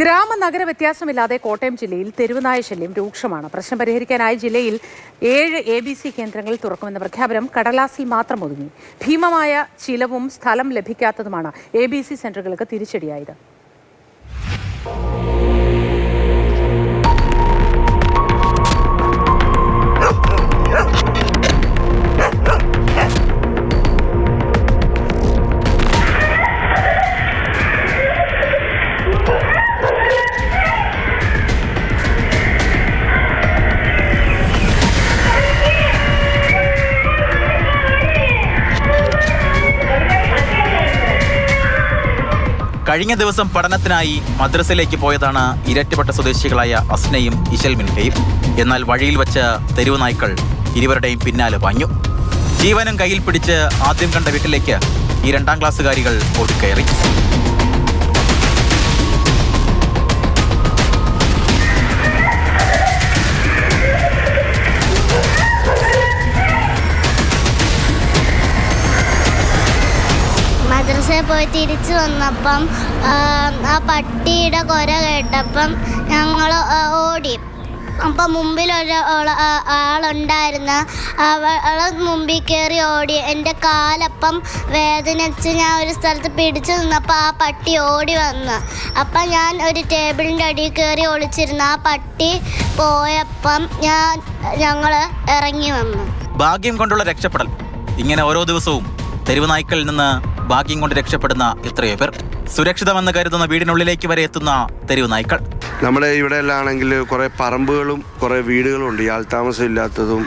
ഗ്രാമ നഗര വ്യത്യാസമില്ലാതെ കോട്ടയം ജില്ലയിൽ തെരുവുനായ ശല്യം രൂക്ഷമാണ്. പ്രശ്നം പരിഹരിക്കാനായി ജില്ലയിൽ ഏഴ് എ ബി സി കേന്ദ്രങ്ങൾ തുറക്കുമെന്ന പ്രഖ്യാപനം കടലാസിൽ മാത്രം ഒതുങ്ങി. ഭീമമായ ചിലവും സ്ഥലം ലഭിക്കാത്തതുമാണ് എ ബി സി സെന്ററുകൾക്ക് തിരിച്ചടിയായത്. കഴിഞ്ഞ ദിവസം പഠനത്തിനായി മദ്രസയിലേക്ക് പോയതാണ് ഇരട്ടിപ്പെട്ട സ്വദേശികളായ അസ്നയും ഇശൽ എന്നാൽ വഴിയിൽ വെച്ച തെരുവ് നായ്ക്കൾ ഇരുവരുടെയും പിന്നാലെ പാഞ്ഞു. ജീവനും കയ്യിൽ പിടിച്ച് ആദ്യം കണ്ട വീട്ടിലേക്ക് ഈ രണ്ടാം ക്ലാസ്സുകാരികൾ ഓടിക്കയറി. മദ്രസയിൽ പോയി തിരിച്ചു വന്നപ്പം ആ, പട്ടിയുടെ കൊര കേട്ടപ്പം ഞങ്ങൾ ഓടി. അപ്പം മുമ്പിൽ ഒരു ആളുണ്ടായിരുന്നു അവൾ മുമ്പിൽ കയറി ഓടി. എന്റെ കാലപ്പം വേദനിച്ച് ഞാൻ ഒരു സ്ഥലത്ത് പിടിച്ചു നിന്നപ്പോൾ ആ പട്ടി ഓടി വന്നു. അപ്പം ഞാൻ ഒരു ടേബിളിന്റെ അടിയിൽ കയറി ഒളിച്ചിരുന്നു. ആ പട്ടി പോയപ്പം ഞാൻ ഞങ്ങൾ ഇറങ്ങി വന്നു. ഭാഗ്യം കൊണ്ടുള്ള രക്ഷപ്പെടൽ. ഇങ്ങനെ ഓരോ ദിവസവും തെരുവ് നായ്ക്കളിൽ നിന്ന് ഭാഗ്യം കൊണ്ട് രക്ഷപ്പെടുന്ന എത്രയോ പേർ സുരക്ഷിതമെന്ന് കരുതുന്ന വീടിനുള്ളിലേക്ക് വരെ എത്തുന്ന തെരുവ് നായ്ക്കൾ. നമ്മുടെ ഇവിടെ എല്ലാം ആണെങ്കിൽ കുറേ പറമ്പുകളും കുറേ വീടുകളും ഉണ്ട് ആൾ താമസം ഇല്ലാത്തതും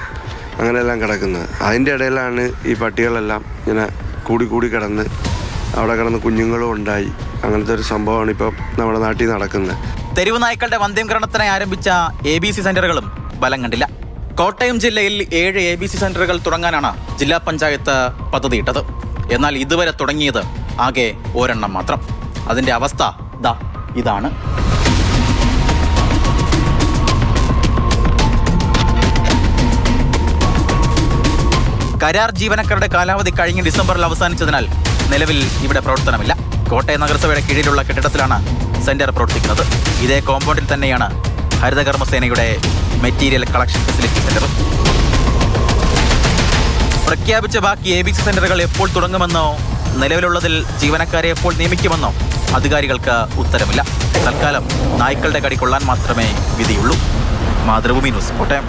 അങ്ങനെയെല്ലാം കിടക്കുന്നത്. അതിന്റെ ഇടയിലാണ് ഈ പട്ടികളെല്ലാം ഇങ്ങനെ കൂടി കൂടി കിടന്ന് അവിടെ കിടന്ന് കുഞ്ഞുങ്ങളും ഉണ്ടായി. അങ്ങനത്തെ ഒരു സംഭവമാണ് ഇപ്പം നമ്മുടെ നാട്ടിൽ നടക്കുന്നത്. തെരുവ് നായ്ക്കളുടെ വന്ധ്യംകരണത്തിനായി ആരംഭിച്ച എ ബി സി സെന്ററുകളും ബലം കണ്ടില്ല. കോട്ടയം ജില്ലയിൽ ഏഴ് എ ബി സി സെന്ററുകൾ തുടങ്ങാനാണ് ജില്ലാ പഞ്ചായത്ത് പദ്ധതിയിട്ടത്. എന്നാൽ ഇതുവരെ തുടങ്ങിയത് ആകെ ഒരെണ്ണം മാത്രം. അതിന്റെ അവസ്ഥ ദാ ഇതാണ്. കരാർ ജീവനക്കാരുടെ കാലാവധി കഴിഞ്ഞ ഡിസംബറിൽ അവസാനിച്ചതിനാൽ നിലവിൽ ഇവിടെ പ്രവർത്തനമില്ല. കോട്ടയം നഗരസഭയുടെ കീഴിലുള്ള കെട്ടിടത്തിലാണ് സെന്റർ പ്രവർത്തിക്കുന്നത്. ഇതേ കോമ്പൗണ്ടിൽ തന്നെയാണ് ഹരിതകർമ്മസേനയുടെ മെറ്റീരിയൽ കളക്ഷൻ ഫെസിലിറ്റി സെന്റർ പ്രഖ്യാപിച്ച ബാക്കി എ ബി സി സെന്ററുകൾ എപ്പോൾ തുടങ്ങുമെന്നോ നിലവിലുള്ളതിൽ ജീവനക്കാരെ എപ്പോൾ നിയമിക്കുമെന്നോ അധികാരികൾക്ക് ഉത്തരമില്ല. തൽക്കാലം നായ്ക്കളുടെ കടി കൊള്ളാൻ മാത്രമേ വിധിയുള്ളൂ. മാതൃഭൂമി ന്യൂസ് കോട്ടയം.